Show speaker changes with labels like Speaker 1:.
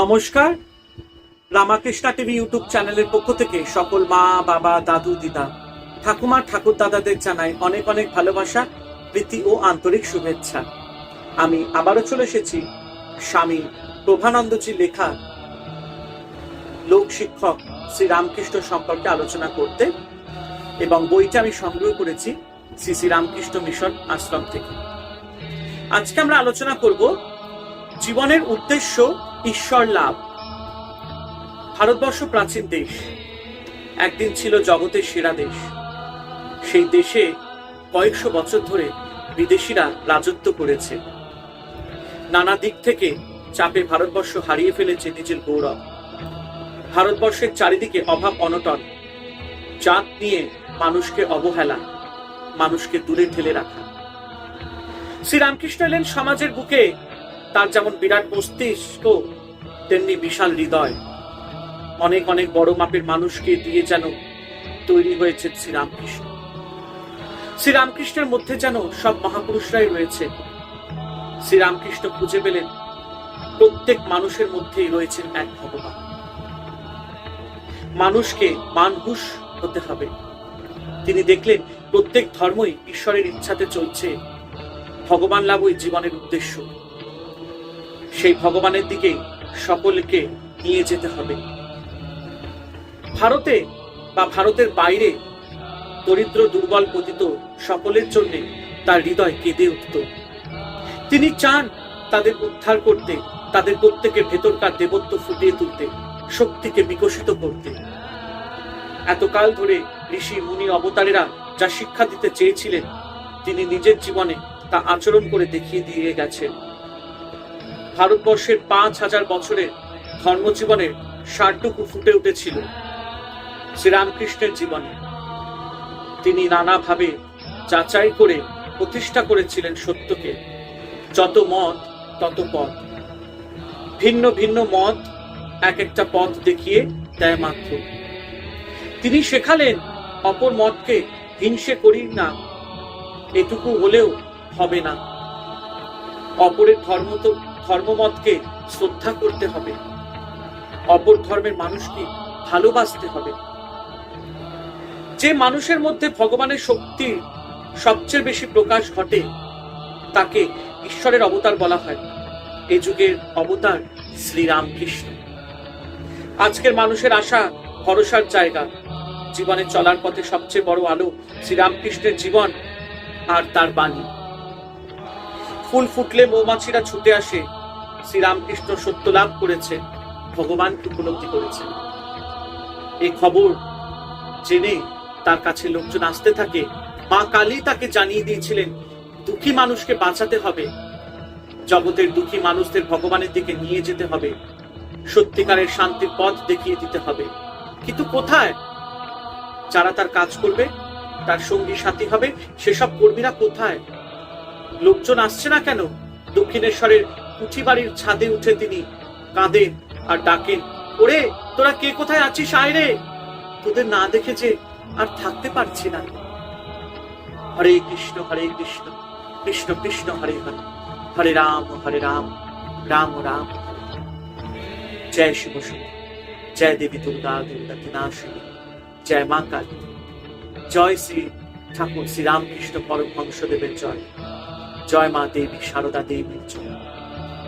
Speaker 1: নমস্কার Ramakrishna TV YouTube চ্যানেলের পক্ষ থেকে সকল মা বাবা দাদু দিদা ঠাকুমা ঠাকুর দাদাদের জানাই অনেক অনেক ভালোবাসা প্রীতি ও আন্তরিক শুভেচ্ছা আমি আবারও চলে এসেছি স্বামী প্রভানন্দজি লেখা লোক শিক্ষক শ্রীরামকৃষ্ণ সম্পর্কে আলোচনা করতে এবং বইটা আমি সংগ্রহ করেছি শ্রী শ্রী রামকৃষ্ণ মিশন আশ্রম থেকে আজকে আমরা আলোচনা করব জীবনের উদ্দেশ্য ঈশ্বর লাভ ভারতবর্ষ প্রাচীন দেশ একদিন ছিল জগতের সেরা দেশ সেই দেশে কয়েকশো বছর ধরে বিদেশিরা রাজত্ব করেছে নানা দিক থেকে চাপে ভারতবর্ষ হারিয়ে ফেলেছে নিজের গৌরব ভারতবর্ষের চারিদিকে অভাব অনটন জাত নিয়ে মানুষকে অবহেলা মানুষকে দূরে ঠেলে রাখা শ্রীরামকৃষ্ণ এলেন সমাজের বুকে তার যেমন বিরাট মস্তিষ্ক তেমনি বিশাল হৃদয় অনেক অনেক বড় মাপের মানুষকে দিয়ে যেন তৈরি হয়েছে শ্রীরামকৃষ্ণ শ্রীরামকৃষ্ণের মধ্যে যেন সব মহাপুরুষরাই রয়েছে শ্রীরামকৃষ্ণ খুঁজে পেলেন প্রত্যেক মানুষের মধ্যেই রয়েছেন এক ভগবান মানুষকে মানহুষ হতে হবে তিনি দেখলেন প্রত্যেক ধর্মই ঈশ্বরের ইচ্ছাতে চলছে ভগবান লাভই জীবনের উদ্দেশ্য সেই ভগবানের দিকে সকলকে নিয়ে যেতে হবে ভারতে বা ভারতের বাইরে দরিদ্র দুর্বল পতিত সকলের জন্য তার হৃদয় কেঁদে উঠত তিনি চান তাদের উদ্ধার করতে তাদের প্রত্যেকে ভেতরকার দেবত্ব ফুটিয়ে তুলতে শক্তিকে বিকশিত করতে এতকাল ধরে ঋষি মুনি অবতারেরা যা শিক্ষা দিতে চেয়েছিলেন তিনি নিজের জীবনে তা আচরণ করে দেখিয়ে দিয়ে গেছেন ভারতবর্ষের পাঁচ হাজার বছরে ধর্মজীবনের ষাটটুকু ফুটে উঠেছিল শ্রীরামকৃষ্ণের জীবনে তিনি নানাভাবে যাচাই করে প্রতিষ্ঠা করেছিলেন সত্যকে যত মত তত পথ ভিন্ন ভিন্ন মত এক একটা পথ দেখিয়ে দেয় মাত্র তিনি শেখালেন অপর মতকে হিংসে করি না এটুকু হলেও হবে না অপরের ধর্ম তো ধর্মমতকে শ্রদ্ধা করতে হবে অপর ধর্মের মানুষকে ভালোবাসতে হবে যে মানুষের মধ্যে ভগবানের শক্তি সবচেয়ে বেশি প্রকাশ ঘটে তাকে ঈশ্বরের অবতার বলা হয় এ যুগের অবতার শ্রীরামকৃষ্ণ আজকের মানুষের আশা ভরসার জায়গা জীবনে চলার পথে সবচেয়ে বড় আলো শ্রীরামকৃষ্ণের জীবন আর তার বাণী ফুল ফুটলে মৌমাছিরা ছুটে আসে শ্রীরামকৃষ্ণ সত্য লাভ করেছে ভগবানকে উপলব্ধি করেছে এই খবর জেনে তার কাছে লোকজন আসতে থাকে মা কালী তাকে জানিয়ে দিয়েছিলেন দুঃখী মানুষকে বাঁচাতে হবে জগতের দুঃখী মানুষদের ভগবানের দিকে নিয়ে যেতে হবে সত্যিকারের শান্তির পথ দেখিয়ে দিতে হবে কিন্তু কোথায় যারা তার কাজ করবে তার সঙ্গী সাথী হবে সেসব কর্মীরা কোথায় লোকজন আসছে না কেন দক্ষিণেশ্বরের বাড়ির ছাদে উঠে তিনি কাঁদেন আর ডাকেন ওরে তোরা কে কোথায় আছিস আয়রে তোদের না দেখে যে আর থাকতে পারছি না হরে কৃষ্ণ হরে কৃষ্ণ কৃষ্ণ কৃষ্ণ হরে হরে হরে রাম হরে রাম রাম রাম জয় শিব জয় দেবী দুর্গা দুর্গা তিনাশিনী জয় মা কালী জয় শ্রী ঠাকুর শ্রীরামকৃষ্ণ পরমহংসদেবের জয় জয় মা দেবী সারদা দেবীর জন্য